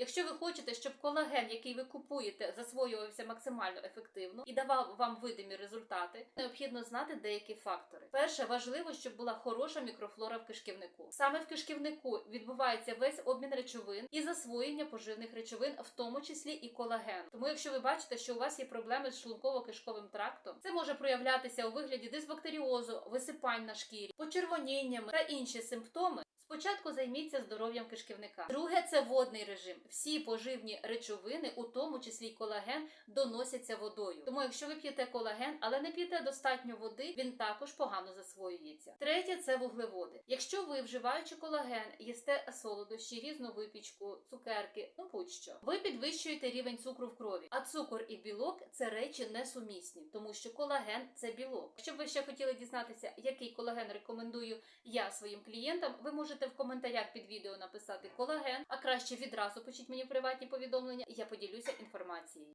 Якщо ви хочете, щоб колаген, який ви купуєте, засвоювався максимально ефективно і давав вам видимі результати, необхідно знати деякі фактори. Перше, важливо, щоб була хороша мікрофлора в кишківнику. Саме в кишківнику відбувається весь обмін речовин і засвоєння поживних речовин, в тому числі і колаген. Тому, якщо ви бачите, що у вас є проблеми з шлунково-кишковим трактом, це може проявлятися у вигляді дисбактеріозу, висипань на шкірі, почервоніннями та інші симптоми. Спочатку займіться здоров'ям кишківника. Друге це водний режим. Всі поживні речовини, у тому числі й колаген, доносяться водою. Тому, якщо ви п'єте колаген, але не п'єте достатньо води, він також погано засвоюється. Третє це вуглеводи. Якщо ви, вживаючи колаген, їсте солодощі, різну випічку, цукерки, ну будь-що, ви підвищуєте рівень цукру в крові. А цукор і білок це речі несумісні, тому що колаген це білок. Якщо б ви ще хотіли дізнатися, який колаген рекомендую я своїм клієнтам, ви можете в коментарях під відео написати колаген, а краще відразу пишіть мені приватні повідомлення, і я поділюся інформацією.